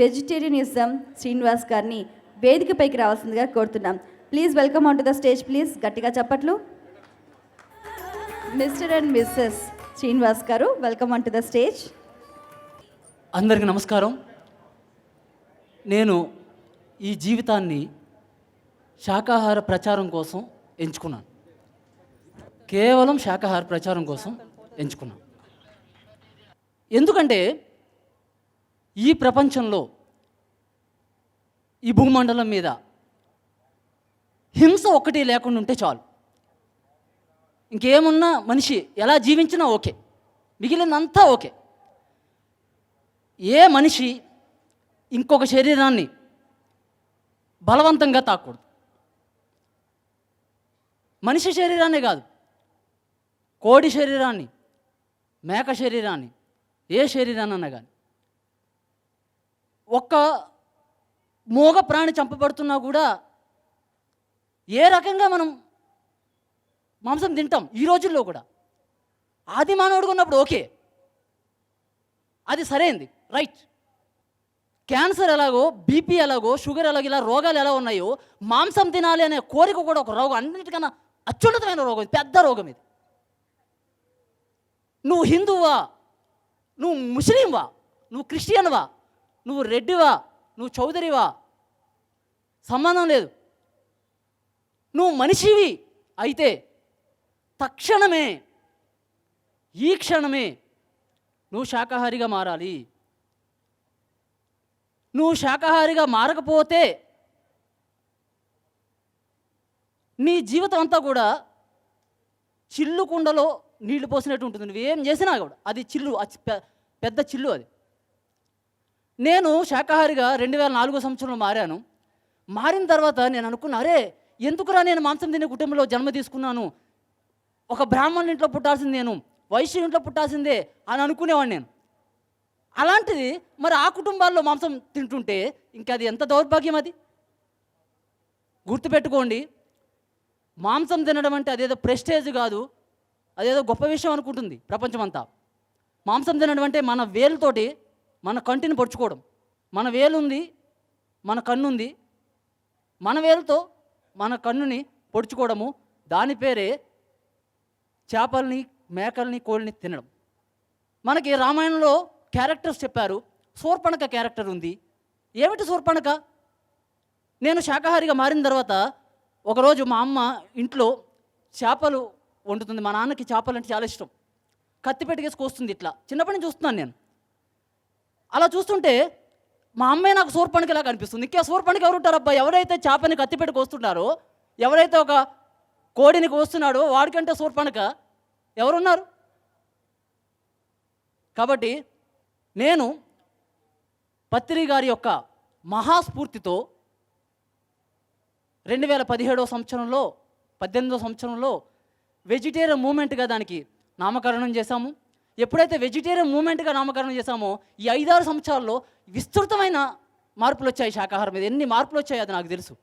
Vegetarianism Srinivas గారిని వేదికపైకి రావాల్సిందిగా కోరుతున్నాం. Please welcome on to the stage please. గట్టిగా చెప్పట్లు. Mister and missus Srinivas garu welcome on to the stage. అందరికీ నమస్కారం. నేను ఈ జీవితాన్ని శాకాహార ప్రచారం కోసం ఎంచుకున్నాను. కేవలం శాకాహార ప్రచారం కోసం ఎంచుకున్నాను. ఎందుకంటే ఈ ప్రపంచంలో ఈ భూమండలం మీద హింస ఒకటి లేకుండా ఉంటే చాలు. ఇంకేమున్నా మనిషి ఎలా జీవించినా ఓకే. మిగిలినంతా ఓకే. ఏ మనిషి ఇంకొక శరీరాన్ని బలవంతంగా తాకూడదు. మనిషి శరీరాన్ని కాదు కోడి శరీరాన్ని మేక శరీరాన్ని ఏ శరీరాన్ని అన్నా కానీ. ఒక్క మోగ ప్రాణి చంపబడుతున్నా కూడా ఏ రకంగా మనం మాంసం తింటాం ఈ రోజుల్లో కూడా? ఆది మానవుడు ఉన్నప్పుడు ఓకే. అది సరైంది. రైట్. క్యాన్సర్ ఎలాగో బీపీ ఎలాగో షుగర్ ఎలాగో ఇలా రోగాలు ఎలా ఉన్నాయో మాంసం తినాలి అనే కోరిక కూడా ఒక రోగం అన్నిటికన్నా అత్యున్నతమైన రోగం ఇది పెద్ద రోగం ఇది. నువ్వు హిందువా నువ్వు ముస్లింవా నువ్వు క్రిస్టియన్వా నువ్వు రెడ్డివా? నువ్వు చౌదరివా? సంబంధం లేదు. నువ్వు మనిషివి అయితే తక్షణమే ఈ క్షణమే నువ్వు శాకాహారిగా మారాలి. నువ్వు శాకాహారిగా మారకపోతే నీ జీవితం అంతా కూడా చిల్లు కుండలో నీళ్ళు పోసినట్టు ఉంటుంది. నువ్వేం చేసినా కూడా అది చిల్లు అది పెద్ద చిల్లు అది. నేను శాకాహారిగా రెండు వేల నాలుగో సంవత్సరంలో మారాను. మారిన తర్వాత నేను అనుకున్నా అరే ఎందుకురా నేను మాంసం తినే కుటుంబంలో జన్మ తీసుకున్నాను? ఒక బ్రాహ్మణుల ఇంట్లో పుట్టాల్సింది నేను వైశ్య ఇంట్లో పుట్టాల్సిందే అని అనుకునేవాడిని నేను. అలాంటిది మరి ఆ కుటుంబాల్లో మాంసం తింటుంటే ఇంకా అది ఎంత దౌర్భాగ్యం అది? గుర్తుపెట్టుకోండి మాంసం తినడం అంటే అదేదో ప్రెస్టేజ్ కాదు అదేదో గొప్ప విషయం అనుకుంటుంది ప్రపంచమంతా. మాంసం తినడం అంటే మన వేలుతోటి మన కంటిని పొడుచుకోవడం. మన వేలు ఉంది మన కన్నుంది. మన వేలుతో మన కన్నుని పొడుచుకోవడము. దాని పేరే చేపల్ని మేకల్ని కోళ్ళని తినడం. మనకి రామాయణంలో క్యారెక్టర్స్ చెప్పారు. శూర్పణక క్యారెక్టర్ ఉంది. ఏమిటి శూర్పణక? నేను శాకాహారిగా మారిన తర్వాత ఒకరోజు మా అమ్మ ఇంట్లో చేపలు వండుతుంది. మా నాన్నకి చేపలు అంటే చాలా ఇష్టం. కత్తి పెట్టుకేసి కోస్తుంది ఇట్లా. చిన్నప్పటి నుంచి చూస్తున్నాను నేను. అలా చూస్తుంటే మా అమ్మే నాకు శూర్పణికలా కనిపిస్తుంది. ఇంకా సూర్పణికి ఎవరు ఉంటారు అబ్బా? ఎవరైతే చేపని కత్తి పెట్టి కోస్తున్నారో ఎవరైతే ఒక కోడిని కోస్తున్నాడో వాడికంటే సూర్పణక ఎవరున్నారు? కాబట్టి నేను పత్రి గారి యొక్క మహాస్ఫూర్తితో రెండు వేల పదిహేడవ సంవత్సరంలో పద్దెనిమిదవ సంవత్సరంలో వెజిటేరియన్ మూమెంట్గా దానికి నామకరణం చేశాము. ఎప్పుడైతే వెజిటేరియన్ మూమెంట్గా నామకరణం చేశామో ఈ ఐదారు సంవత్సరాల్లో విస్తృతమైన మార్పులు వచ్చాయి శాకాహారం మీద. ఎన్ని మార్పులు వచ్చాయి అది నాకు తెలుసు.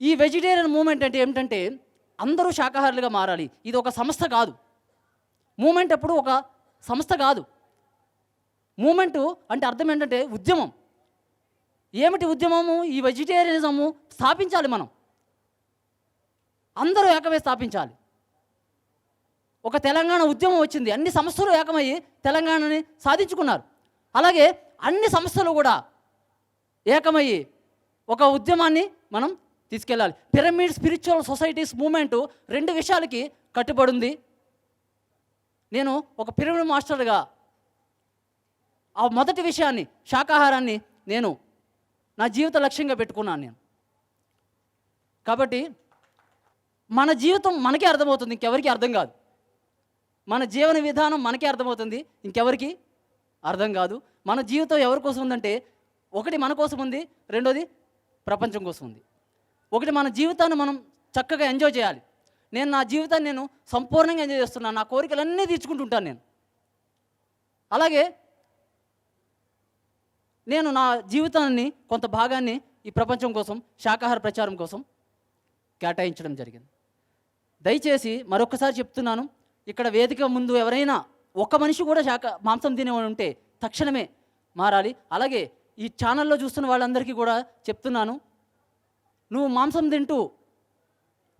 ఈ వెజిటేరియన్ మూమెంట్ అంటే ఏమిటంటే అందరూ శాకాహారులుగా మారాలి. ఇది ఒక సంస్థ కాదు. మూమెంట్ ఎప్పుడు ఒక సంస్థ కాదు. మూమెంటు అంటే అర్థం ఏంటంటే ఉద్యమం. ఏమిటి ఉద్యమము? ఈ వెజిటేరియనిజము స్థాపించాలి మనం. అందరూ ఏకమే స్థాపించాలి. ఒక తెలంగాణ ఉద్యమం వచ్చింది. అన్ని సంస్థలు ఏకమయ్యి తెలంగాణని సాధించుకున్నారు. అలాగే అన్ని సంస్థలు కూడా ఏకమయ్యి ఒక ఉద్యమాన్ని మనం తీసుకెళ్ళాలి. పిరమిడ్ స్పిరిచువల్ సొసైటీస్ మూమెంట్ రెండు విషయాలకి కట్టుబడింది. నేను ఒక పిరమిడ్ మాస్టర్గా ఆ మొదటి విషయాన్ని శాకాహారాన్ని నేను నా జీవిత లక్ష్యంగా పెట్టుకున్నాను నేను. కాబట్టి మన జీవితం మనకే అర్థమవుతుంది ఇంకెవరికి అర్థం కాదు. మన జీవన విధానం మనకే అర్థమవుతుంది. ఇంకెవరికి? అర్థం కాదు. మన జీవితం ఎవరి కోసం ఉందంటే ఒకటి మన కోసం ఉంది రెండోది ప్రపంచం కోసం ఉంది. ఒకటి మన జీవితాన్ని మనం చక్కగా ఎంజాయ్ చేయాలి. నేను నా జీవితాన్ని నేను సంపూర్ణంగా ఎంజాయ్ చేస్తున్నాను. నా కోరికలన్నీ తీర్చుకుంటుంటాను నేను. అలాగే నేను నా జీవితాన్ని కొంత భాగాన్ని ఈ ప్రపంచం కోసం శాకాహార ప్రచారం కోసం కేటాయించడం జరిగింది. దయచేసి మరొకసారి చెప్తున్నాను. ఇక్కడ వేదిక ముందు ఎవరైనా ఒక్క మనిషి కూడా శాఖ మాంసం తినేవాడు ఉంటే తక్షణమే మారాలి. అలాగే ఈ ఛానల్లో చూస్తున్న వాళ్ళందరికీ కూడా చెప్తున్నాను. నువ్వు మాంసం తింటూ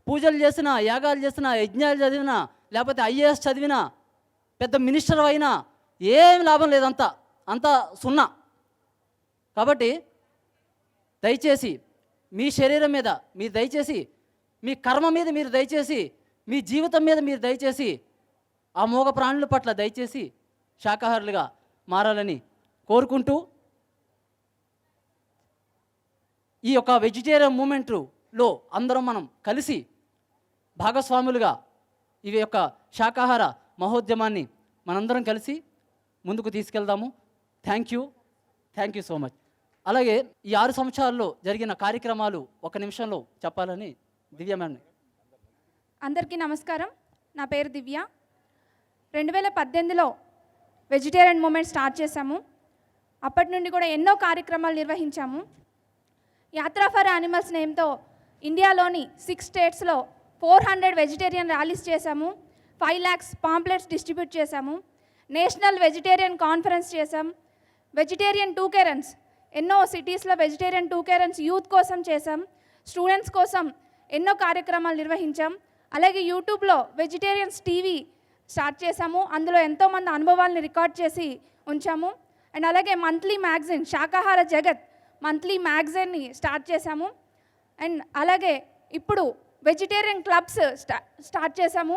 పూజలు చేసినా యాగాలు చేసినా యజ్ఞాలు చదివినా లేకపోతే ఐఏఎస్ చదివినా పెద్ద మినిస్టర్ అయినా ఏం లాభం లేదంతా. అంతా సున్నా. కాబట్టి దయచేసి మీ శరీరం మీద మీరు దయచేసి మీ కర్మ మీద మీరు దయచేసి మీ జీవితం మీద మీరు దయచేసి ఆ మూగ ప్రాణుల పట్ల దయచేసి శాకాహారులుగా మారాలని కోరుకుంటూ ఈ యొక్క వెజిటేరియన్ మూమెంట్లో అందరం మనం కలిసి భాగస్వాములుగా ఇవి యొక్క శాకాహార మహోద్యమాన్ని మనందరం కలిసి ముందుకు తీసుకెళ్దాము. Thank you thank you so much అలాగే ఈ ఆరు సంవత్సరాల్లో జరిగిన కార్యక్రమాలు ఒక నిమిషంలో చెప్పాలని దివ్య మ్యామ్ అందరికీ నమస్కారం. నా పేరు దివ్య. రెండు వేల పద్దెనిమిదిలో వెజిటేరియన్ మూమెంట్ స్టార్ట్ చేశాము. అప్పటి నుండి కూడా ఎన్నో కార్యక్రమాలు నిర్వహించాము. యాత్రా ఫర్ యానిమల్స్ నేమ్తో ఇండియాలోని సిక్స్ స్టేట్స్లో ఫోర్ హండ్రెడ్ వెజిటేరియన్ ర్యాలీస్ చేశాము. ఫైవ్ ల్యాక్స్ పాంప్లెట్స్ డిస్ట్రిబ్యూట్ చేశాము. నేషనల్ వెజిటేరియన్ కాన్ఫరెన్స్ చేశాం. వెజిటేరియన్ టూ కేరన్స్ ఎన్నో సిటీస్లో వెజిటేరియన్ టూ కేరన్స్ యూత్ కోసం చేశాం. స్టూడెంట్స్ కోసం ఎన్నో కార్యక్రమాలు నిర్వహించాం. అలాగే యూట్యూబ్లో వెజిటేరియన్స్ టీవీ స్టార్ట్ చేశాము. అందులో ఎంతోమంది అనుభవాల్ని రికార్డ్ చేసి ఉంచాము. అండ్ అలాగే monthly magazine Shakahara Jagat monthly మ్యాగజైన్ని start చేశాము. అండ్ అలాగే ఇప్పుడు వెజిటేరియన్ క్లబ్స్ స్టా స్టార్ట్ చేశాము.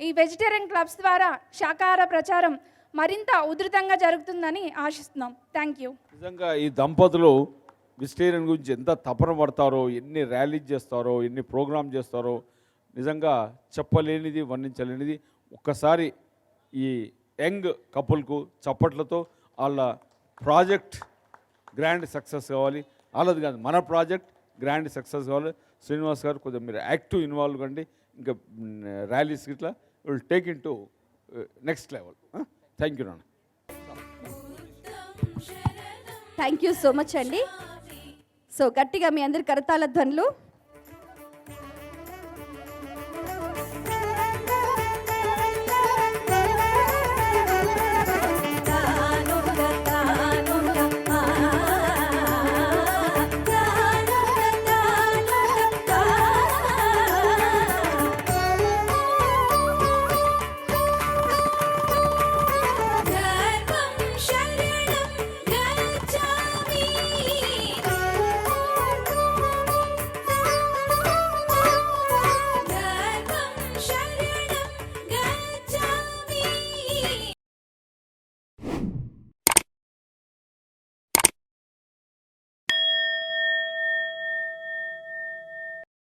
ఈ వెజిటేరియన్ క్లబ్స్ ద్వారా శాకాహార ప్రచారం మరింత ఉధృతంగా జరుగుతుందని ఆశిస్తున్నాం. Thank you. నిజంగా ఈ దంపతులు వెజిటేరియన్ గురించి ఎంత తపన పడతారో ఎన్ని ర్యాలీస్ చేస్తారో ఎన్ని ప్రోగ్రామ్ చేస్తారో నిజంగా చెప్పలేనిది వర్ణించలేనిది. ఒక్కసారి ఈ యంగ్ కపుల్కు చప్పట్లతో వాళ్ళ ప్రాజెక్ట్ గ్రాండ్ సక్సెస్ కావాలి. వాళ్ళది కాదు మన ప్రాజెక్ట్ గ్రాండ్ సక్సెస్ కావాలి. శ్రీనివాస్ గారు కొద్దిగా మీరు యాక్టివ్ ఇన్వాల్వ్ కండి. ఇంకా ర్యాలీస్ ఇట్లా will take in to next level. Thank you నాన్న. థ్యాంక్ యూ సో మచ్ అండి. సో గట్టిగా మీ అందరి కరతాల ధ్వనులు